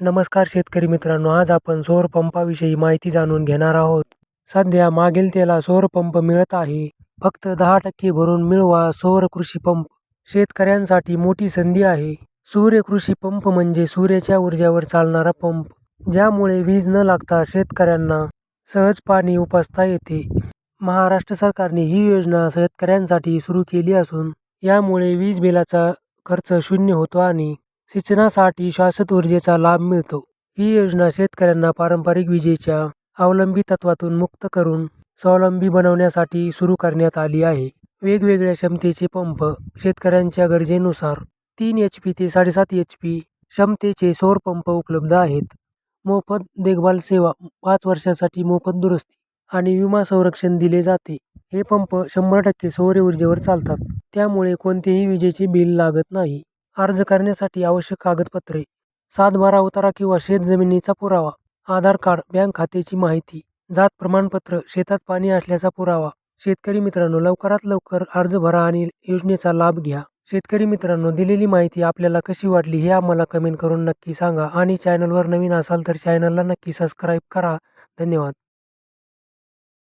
नमस्कार शेतकरी मित्रांनो आज आपण सौर पंपाविषयी माहिती जाणून घेणार आहोत. सध्या मागील त्याला सौर पंप मिळत आहे. फक्त दहा टक्के भरून मिळवा सौर कृषी पंप. शेतकऱ्यांसाठी मोठी संधी आहे. सूर्य कृषी पंप म्हणजे सूर्याच्या ऊर्जेवर चालणारा पंप ज्यामुळे वीज न लागता शेतकऱ्यांना सहज पाणी उपासता येते. महाराष्ट्र सरकारने ही योजना शेतकऱ्यांसाठी सुरू केली असून यामुळे वीज बिलाचा खर्च शून्य होतो आणि सिंचनासाठी शाश्वत ऊर्जेचा लाभ मिळतो. ही योजना शेतकऱ्यांना पारंपरिक विजेच्या अवलंबी तत्वातून मुक्त करून स्वावलंबी बनवण्यासाठी सुरू करण्यात आली आहे. वेगवेगळ्या क्षमतेचे पंप शेतकऱ्यांच्या गरजेनुसार तीन एच पी ते साडेसात एच पी क्षमतेचे सौर पंप उपलब्ध आहेत. मोफत देखभाल सेवा पाच वर्षासाठी मोफत दुरुस्ती आणि विमा संरक्षण दिले जाते. हे पंप शंभर टक्के सौर ऊर्जेवर चालतात. त्यामुळे कोणतेही विजेचे बिल लागत नाही. अर्ज करण्यासाठी आवश्यक कागदपत्रे सातबारा उतारा किंवा शेत जमिनीचा पुरावा आधार कार्ड बँक खात्याची माहिती जात प्रमाणपत्र शेतात पाणी असल्याचा पुरावा. शेतकरी मित्रांनो लवकरात लवकर अर्ज भरा आणि योजनेचा लाभ घ्या. शेतकरी मित्रांनो दिलेली माहिती आपल्याला कशी वाटली हे आम्हाला कमेंट करून नक्की सांगा आणि चॅनलवर नवीन असाल तर चॅनलला नक्की सबस्क्राईब करा. धन्यवाद.